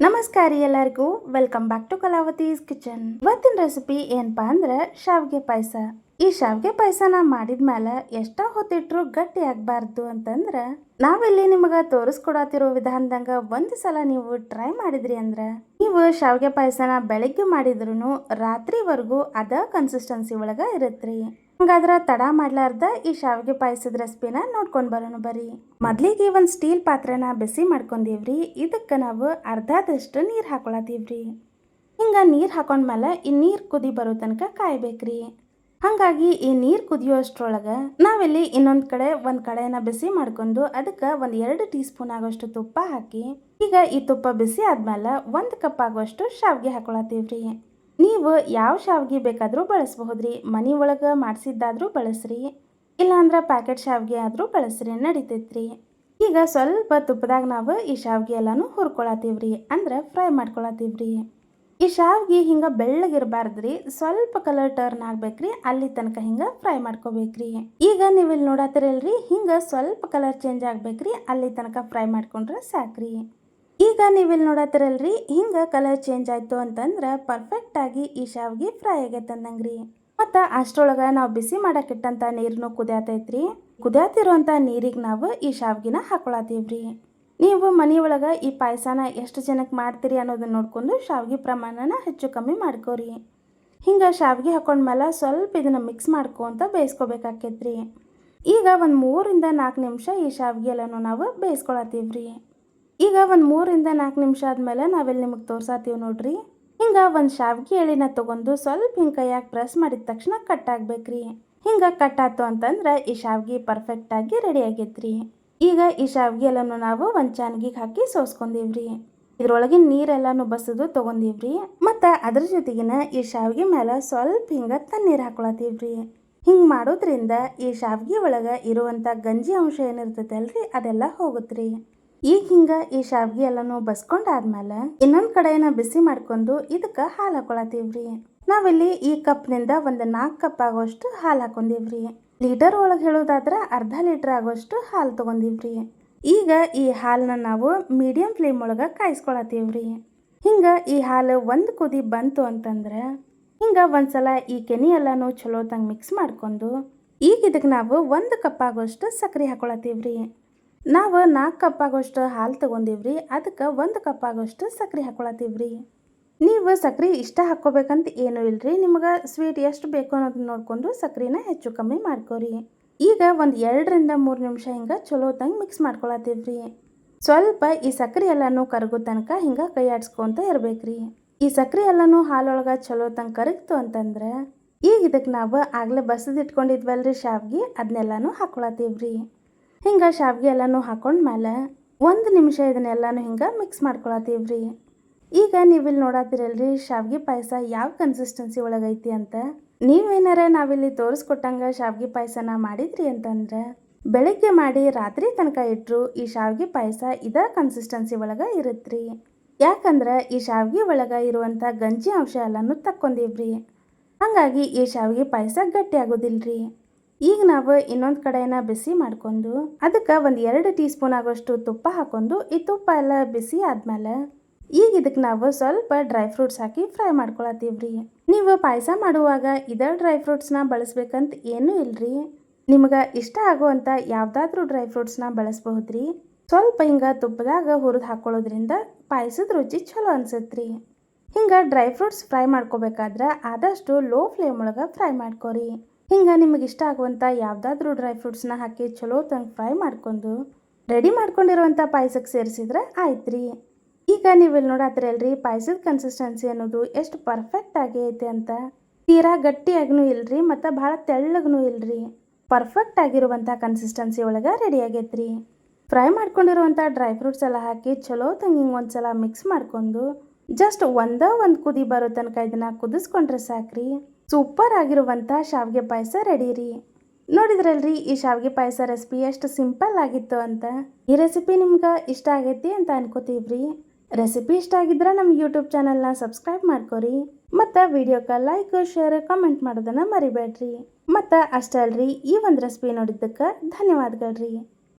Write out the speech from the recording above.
ನಮಸ್ಕಾರ ಎಲ್ಲರಿಗೂ. Welcome back to Kalavathi's kitchen ಇವತ್ತಿನ ರೆಸಿಪಿ ಏನಪ್ಪಾ ಅಂದ್ರೆ ಶಾವಿಗೆ ಪಾಯಸ. ಈ ಶಾವ್ಗೆ ಪಾಯಸನ ಮಾಡಿದ್ಮೇಲೆ ಎಷ್ಟ ಹೊತ್ತಿಟ್ರು ಗಟ್ಟಿ ಆಗ್ಬಾರ್ದು ಅಂತಂದ್ರ ನಾವಿಲ್ಲಿ ನಿಮಗ ತೋರಿಸ್ಕೊಡತಿರೋ ವಿಧಾನದಂಗ ಒಂದ್ ಸಲ ನೀವು ಟ್ರೈ ಮಾಡಿದ್ರಿ ಅಂದ್ರ ನೀವು ಶಾವಿಗೆ ಪಾಯಸನ ಬೆಳಿಗ್ಗೆ ಮಾಡಿದ್ರು ರಾತ್ರಿವರೆಗೂ ಅದ ಕನ್ಸಿಸ್ಟೆನ್ಸಿ ಒಳಗ ಇರತ್ರಿ. ಹಂಗಾದ್ರ ತಡ ಮಾಡ್ಲಾರ್ದ ಈ ಶಾವಿಗೆ ಪಾಯಸದ ರೆಸಿಪಿನ ನೋಡ್ಕೊಂಡ್ ಬರೋಣ ಬರ್ರಿ. ಮೊದ್ಲಿಗೆ ಒಂದು ಸ್ಟೀಲ್ ಪಾತ್ರೆನ ಬಿಸಿ ಮಾಡ್ಕೊಂಡೀವ್ರಿ. ಇದಕ್ಕೆ ನಾವು ಅರ್ಧದಷ್ಟು ನೀರ್ ಹಾಕೊಳತೀವ್ರಿ. ಹಿಂಗ ನೀರ್ ಹಾಕೊಂಡ್ಮೇಲೆ ಈ ನೀರು ಕುದಿ ಬರೋ ತನಕ ಕಾಯ್ಬೇಕ್ರಿ. ಹಂಗಾಗಿ ಈ ನೀರು ಕುದಿಯೋಷ್ಟ್ರೊಳಗೆ ನಾವಿಲ್ಲಿ ಇನ್ನೊಂದು ಕಡೆ ಒಂದು ಕಡೆನ ಬಿಸಿ ಮಾಡ್ಕೊಂಡು ಅದಕ್ಕೆ ಒಂದು ಎರಡು ಟೀ ಸ್ಪೂನ್ ಆಗೋಷ್ಟು ತುಪ್ಪ ಹಾಕಿ, ಈಗ ಈ ತುಪ್ಪ ಬಿಸಿ ಆದ್ಮೇಲೆ ಒಂದು ಕಪ್ ಆಗೋಷ್ಟು ಶಾವಿಗೆ ಹಾಕೊಳತೀವ್ರಿ. ನೀವು ಯಾವ ಶಾವ್ಗೆ ಬೇಕಾದರೂ ಬಳಸಬಹುದ್ರಿ? ಮನೆ ಒಳಗೆ ಮಾಡಿಸಿದ್ದಾದರೂ ಬಳಸ್ರಿ. ಇಲ್ಲಾಂದ್ರೆ ಪ್ಯಾಕೆಟ್ ಶಾವ್ಗೆ ಆದರೂ ಬಳಸ್ರಿ, ನಡಿತೈತ್ರಿ. ಈಗ ಸ್ವಲ್ಪ ತುಪ್ಪದಾಗ ನಾವು ಈ ಶಾವ್ಗೆ ಎಲ್ಲಾನು ಹುರ್ಕೊಳತ್ತೀವ್ರಿ, ಅಂದ್ರೆ ಫ್ರೈ ಮಾಡ್ಕೊಳತ್ತೀವ್ರಿ. ಈ ಶಾವ್ಗೆ ಹಿಂಗೆ ಬೆಳ್ಳಗಿರಬಾರ್ದ್ರಿ, ಸ್ವಲ್ಪ ಕಲರ್ ಟರ್ನ್ ಆಗ್ಬೇಕ್ರಿ, ಅಲ್ಲಿ ತನಕ ಹಿಂಗೆ ಫ್ರೈ ಮಾಡ್ಕೋಬೇಕ್ರಿ. ಈಗ ನೀವು ಇಲ್ಲಿ ನೋಡತ್ತಿರಲ್ರಿ ಹಿಂಗೆ ಸ್ವಲ್ಪ ಕಲರ್ ಚೇಂಜ್ ಆಗ್ಬೇಕ್ರಿ, ಅಲ್ಲಿ ತನಕ ಫ್ರೈ ಮಾಡ್ಕೊಂಡ್ರೆ ಸಾಕ್ರಿ. ಈಗ ನೀವಿಲ್ಲಿ ನೋಡತ್ತಿರಲ್ರಿ ಹಿಂಗೆ ಕಲರ್ ಚೇಂಜ್ ಆಯಿತು ಅಂತಂದ್ರೆ ಪರ್ಫೆಕ್ಟ್ ಆಗಿ ಈ ಶಾವ್ಗೆ ಫ್ರೈ ಆಗೈತೆ ರೀ ಮತ್ತು ಅಷ್ಟರೊಳಗೆ ನಾವು ಬಿಸಿ ಮಾಡೋಕ್ಕಿಟ್ಟಂಥ ನೀರನ್ನು ಕುದಿಯಾತೈತ್ರಿ. ಕುದಿಯಾತಿರುವಂಥ ನೀರಿಗೆ ನಾವು ಈ ಶಾವ್ಗಿನ ಹಾಕೊಳತ್ತೀವ್ರಿ ನೀವು ಮನೆಯೊಳಗೆ ಈ ಪಾಯಸನ ಎಷ್ಟು ಜನಕ್ಕೆ ಮಾಡ್ತೀರಿ ಅನ್ನೋದನ್ನ ನೋಡ್ಕೊಂಡು ಶಾವ್ಗೆ ಪ್ರಮಾಣನ ಹೆಚ್ಚು ಕಮ್ಮಿ ಮಾಡ್ಕೋರಿ. ಹಿಂಗೆ ಶಾವ್ಗೆ ಹಾಕೊಂಡ್ಮೇಲೆ ಸ್ವಲ್ಪ ಇದನ್ನು ಮಿಕ್ಸ್ ಮಾಡ್ಕೊಂತ ಬೇಯಿಸ್ಕೋಬೇಕಾಕೈತ್ರಿ. ಈಗ ಒಂದು ಮೂರಿಂದ ನಾಲ್ಕು ನಿಮಿಷ ಈ ಶಾವ್ಗೆ ಎಲ್ಲನೂ ನಾವು ಬೇಯಿಸ್ಕೊಳತ್ತೀವ್ರಿ ಈಗ ಒಂದು ಮೂರಿಂದ ನಾಲ್ಕು ನಿಮಿಷ ಆದಮೇಲೆ ನಾವೆಲ್ಲಿ ನಿಮಗೆ ತೋರ್ಸಾತೀವಿ ನೋಡ್ರಿ. ಹಿಂಗೆ ಒಂದು ಶಾವ್ಗೆ ಎಳಿನ ತೊಗೊಂಡು ಸ್ವಲ್ಪ ಹಿಂಗೆ ಕೈಯಾಗ ಪ್ರೆಸ್ ಮಾಡಿದ ತಕ್ಷಣ ಕಟ್ ಆಗ್ಬೇಕ್ರಿ. ಹಿಂಗೆ ಕಟ್ ಆಯ್ತು ಅಂತಂದ್ರೆ ಈ ಶಾವ್ಗೆ ಪರ್ಫೆಕ್ಟಾಗಿ ರೆಡಿ ಆಗೈತ್ರಿ. ಈಗ ಈ ಶಾವ್ಗೆ ಎಲ್ಲನೂ ನಾವು ಒಂದು ಚಾನ್ಗಿಗೆ ಹಾಕಿ ಸೋಸ್ಕೊಂಡೀವ್ರಿ. ಇದ್ರೊಳಗಿನ ನೀರೆಲ್ಲಾನು ಬಸದು ತೊಗೊಂಡೀವ್ರಿ. ಮತ್ತು ಅದ್ರ ಜೊತೆಗಿನ ಈ ಶಾವ್ಗೆ ಮೇಲೆ ಸ್ವಲ್ಪ ಹಿಂಗೆ ತಣ್ಣೀರು ಹಾಕೊಳತೀವ್ರಿ ಹಿಂಗೆ ಮಾಡೋದ್ರಿಂದ ಈ ಶಾವ್ಗೆ ಒಳಗೆ ಇರುವಂಥ ಗಂಜಿ ಅಂಶ ಏನಿರ್ತೈತಲ್ರಿ ಅದೆಲ್ಲ ಹೋಗುತ್ರಿ. ಈಗ ಹಿಂಗ ಈ ಶಾವ್ಗಿ ಎಲ್ಲಾನು ಬಸ್ಕೊಂಡಾದ್ಮೇಲೆ ಇನ್ನೊಂದ್ ಕಡೆನ ಬಿಸಿ ಮಾಡ್ಕೊಂಡು ಇದಕ್ಕೆ ಹಾಲು ಹಾಕೊಳತೀವ್ರಿ ನಾವಿಲ್ಲಿ ಈ ಕಪ್ನಿಂದ ಒಂದು ನಾಲ್ಕು ಕಪ್ ಆಗೋಷ್ಟು ಹಾಲು ಹಾಕೊಂಡಿವ್ರಿ. ಲೀಟರ್ ಒಳಗೆ ಹೇಳೋದಾದ್ರ ಅರ್ಧ ಲೀಟರ್ ಆಗೋಷ್ಟು ಹಾಲು ತಗೊಂಡಿವ್ರಿ. ಈಗ ಈ ಹಾಲನ್ನ ನಾವು ಮೀಡಿಯಂ ಫ್ಲೇಮ್ ಒಳಗೆ ಕಾಯಿಸ್ಕೊಳತೀವ್ರಿ ಹಿಂಗ ಈ ಹಾಲು ಒಂದು ಕುದಿ ಬಂತು ಅಂತಂದ್ರೆ ಹಿಂಗ ಒಂದ್ಸಲ ಈ ಕೆನಿ ಎಲ್ಲಾನು ಚಲೋ ತಂಗ ಮಿಕ್ಸ್ ಮಾಡ್ಕೊಂಡು ಈಗ ಇದಕ್ಕೆ ನಾವು ಒಂದು ಕಪ್ ಆಗೋಷ್ಟು ಸಕ್ಕರೆ ಹಾಕೊಳತೀವ್ರಿ ನಾವು ನಾಲ್ಕು ಕಪ್ ಆಗೋಷ್ಟು ಹಾಲು ತೊಗೊಂಡಿವ್ರಿ ಅದಕ್ಕೆ ಒಂದು ಕಪ್ ಆಗೋಷ್ಟು ಸಕ್ರೆ ಹಾಕೊಳತ್ತೀವ್ರಿ. ನೀವು ಸಕ್ರೆ ಇಷ್ಟ ಹಾಕ್ಕೋಬೇಕಂತ ಏನೂ ಇಲ್ರಿ, ನಿಮ್ಗೆ ಸ್ವೀಟ್ ಎಷ್ಟು ಬೇಕು ಅನ್ನೋದನ್ನ ನೋಡ್ಕೊಂಡು ಸಕ್ರೆನ ಹೆಚ್ಚು ಕಮ್ಮಿ ಮಾಡ್ಕೋರಿ. ಈಗ ಒಂದು ಎರಡರಿಂದ ಮೂರು ನಿಮಿಷ ಹಿಂಗೆ ಚಲೋ ತಂಗ ಮಿಕ್ಸ್ ಮಾಡ್ಕೊಳತ್ತೀವ್ರಿ. ಸ್ವಲ್ಪ ಈ ಸಕ್ರೆ ಎಲ್ಲನೂ ಕರಗೋ ತನಕ ಹಿಂಗೆ ಕೈ ಆಡಿಸ್ಕೊತ ಇರಬೇಕ್ರಿ. ಈ ಸಕ್ರೆ ಎಲ್ಲನೂ ಹಾಲೊಳಗೆ ಚಲೋ ತಂಗೆ ಕರಗ್ತು ಅಂತಂದ್ರೆ, ಈಗ ಇದಕ್ಕೆ ನಾವು ಆಗಲೇ ಬಸದಿಟ್ಕೊಂಡಿದ್ವಲ್ರಿ ಶಾವ್ಗೆ ಅದನ್ನೆಲ್ಲನೂ ಹಾಕೊಳತ್ತೀವ್ರಿ. ಹಿಂಗೆ ಶಾವಿಗೆ ಎಲ್ಲನೂ ಹಾಕೊಂಡ್ಮೇಲೆ ಒಂದು ನಿಮಿಷ ಇದನ್ನೆಲ್ಲನೂ ಹಿಂಗೆ ಮಿಕ್ಸ್ ಮಾಡ್ಕೊಳತ್ತೀವ್ರಿ. ಈಗ ನೀವಿಲ್ಲಿ ನೋಡತ್ತೀರಲ್ರಿ ಶಾವಿಗೆ ಪಾಯಸ ಯಾವ ಕನ್ಸಿಸ್ಟೆನ್ಸಿ ಒಳಗೈತಿ ಅಂತ. ನೀವೇನಾರ ನಾವಿಲ್ಲಿ ತೋರಿಸ್ಕೊಟ್ಟಂಗೆ ಶಾವ್ಗೆ ಪಾಯಸನ ಮಾಡಿದ್ರಿ ಅಂತಂದ್ರೆ ಬೆಳಿಗ್ಗೆ ಮಾಡಿ ರಾತ್ರಿ ತನಕ ಇಟ್ಟರು ಈ ಶಾವ್ಗೆ ಪಾಯಸ ಇದ ಕನ್ಸಿಸ್ಟೆನ್ಸಿ ಒಳಗೆ ಇರುತ್ತ್ರಿ ಯಾಕಂದ್ರೆ ಈ ಶಾವ್ಗೆ ಒಳಗೆ ಇರುವಂಥ ಗಂಜಿ ಅಂಶ ಎಲ್ಲನೂ ತಕ್ಕೊಂಡಿವ್ರಿ. ಹಾಗಾಗಿ ಈ ಶಾವಿಗೆ ಪಾಯಸ ಗಟ್ಟಿ ಆಗೋದಿಲ್ರಿ. ಈಗ ನಾವು ಇನ್ನೊಂದು ಕಡೆನ ಬಿಸಿ ಮಾಡ್ಕೊಂಡು ಅದಕ್ಕೆ ಒಂದು ಎರಡು ಟೀ ಸ್ಪೂನ್ ಆಗೋಷ್ಟು ತುಪ್ಪ ಹಾಕೊಂಡು ಈ ತುಪ್ಪ ಎಲ್ಲ ಬಿಸಿ ಆದ್ಮೇಲೆ ಈಗ ಇದಕ್ಕೆ ನಾವು ಸ್ವಲ್ಪ ಡ್ರೈ ಫ್ರೂಟ್ಸ್ ಹಾಕಿ ಫ್ರೈ ಮಾಡ್ಕೊಳತ್ತೀವ್ರಿ. ನೀವು ಪಾಯಸ ಮಾಡುವಾಗ ಇದರ ಡ್ರೈ ಫ್ರೂಟ್ಸ್ನ ಬಳಸ್ಬೇಕಂತ ಏನೂ ಇಲ್ರಿ. ನಿಮಗೆ ಇಷ್ಟ ಆಗುವಂಥ ಯಾವುದಾದ್ರೂ ಡ್ರೈ ಫ್ರೂಟ್ಸ್ನ ಬಳಸ್ಬಹುದ್ರಿ. ಸ್ವಲ್ಪ ಹಿಂಗೆ ತುಪ್ಪದಾಗ ಹುರಿದು ಹಾಕೊಳ್ಳೋದ್ರಿಂದ ಪಾಯಸದ ರುಚಿ ಚಲೋ ಅನ್ಸತ್ರಿ. ಹಿಂಗೆ ಡ್ರೈ ಫ್ರೂಟ್ಸ್ ಫ್ರೈ ಮಾಡ್ಕೋಬೇಕಾದ್ರೆ ಆದಷ್ಟು ಲೋ ಫ್ಲೇಮ್ ಒಳಗೆ ಫ್ರೈ ಮಾಡ್ಕೊರಿ. ಹಿಂಗೆ ನಿಮಗೆ ಇಷ್ಟ ಆಗುವಂಥ ಯಾವುದಾದ್ರೂ ಡ್ರೈ ಫ್ರೂಟ್ಸ್ನ ಹಾಕಿ ಚಲೋ ತಂಗೆ ಫ್ರೈ ಮಾಡ್ಕೊಂಡು ರೆಡಿ ಮಾಡ್ಕೊಂಡಿರುವಂಥ ಪಾಯಸಕ್ಕೆ ಸೇರಿಸಿದ್ರೆ ಆಯ್ತು ರೀ ಈಗ ನೀವು ಇಲ್ಲಿ ನೋಡತ್ತೀರಲ್ರಿ ಪಾಯಸದ ಕನ್ಸಿಸ್ಟೆನ್ಸಿ ಅನ್ನೋದು ಎಷ್ಟು ಪರ್ಫೆಕ್ಟ್ ಆಗಿ ಐತೆ ಅಂತ. ತೀರಾ ಗಟ್ಟಿಯಾಗೂ ಇಲ್ರಿ ಮತ್ತು ಭಾಳ ತೆಳ್ಳಗೂ ಇಲ್ರಿ. ಪರ್ಫೆಕ್ಟ್ ಆಗಿರುವಂಥ ಕನ್ಸಿಸ್ಟೆನ್ಸಿ ಒಳಗೆ ರೆಡಿ ಆಗೈತ್ರಿ. ಫ್ರೈ ಮಾಡ್ಕೊಂಡಿರುವಂಥ ಡ್ರೈ ಫ್ರೂಟ್ಸ್ ಎಲ್ಲ ಹಾಕಿ ಚಲೋ ತಂಗಿ ಹಿಂಗೆ ಒಂದು ಸಲ ಮಿಕ್ಸ್ ಮಾಡ್ಕೊಂಡು ಜಸ್ಟ್ ಒಂದೇ ಒಂದು ಕುದಿ ಬರೋ ತನಕ ಇದನ್ನು ಕುದಿಸ್ಕೊಂಡ್ರೆ ಸಾಕ್ರಿ. ಸೂಪರ್ ಆಗಿರುವಂಥ ಶಾವಿಗೆ ಪಾಯಸ ರೆಡಿ ರೀ ನೋಡಿದ್ರಲ್ರಿ, ಈ ಶಾವಿಗೆ ಪಾಯಸ ರೆಸಿಪಿ ಎಷ್ಟು ಸಿಂಪಲ್ ಆಗಿತ್ತು ಅಂತ. ಈ ರೆಸಿಪಿ ನಿಮ್ಗೆ ಇಷ್ಟ ಆಗೈತಿ ಅಂತ ಅನ್ಕೋತೀವ್ರಿ. ರೆಸಿಪಿ ಇಷ್ಟ ಆಗಿದ್ರೆ ನಮ್ಮ ಯೂಟ್ಯೂಬ್ ಚಾನಲ್ನ ಸಬ್ಸ್ಕ್ರೈಬ್ ಮಾಡ್ಕೊರಿ. ಮತ್ತು ವಿಡಿಯೋಕ್ಕೆ ಲೈಕ್ ಶೇರ್ ಕಮೆಂಟ್ ಮಾಡೋದನ್ನು ಮರಿಬೇಡ್ರಿ. ಮತ್ತು ಅಷ್ಟೇ ಅಲ್ರಿ, ಈ ಒಂದು ರೆಸಿಪಿ ನೋಡಿದ್ದಕ್ಕೆ ಧನ್ಯವಾದಗಳ್ರಿ.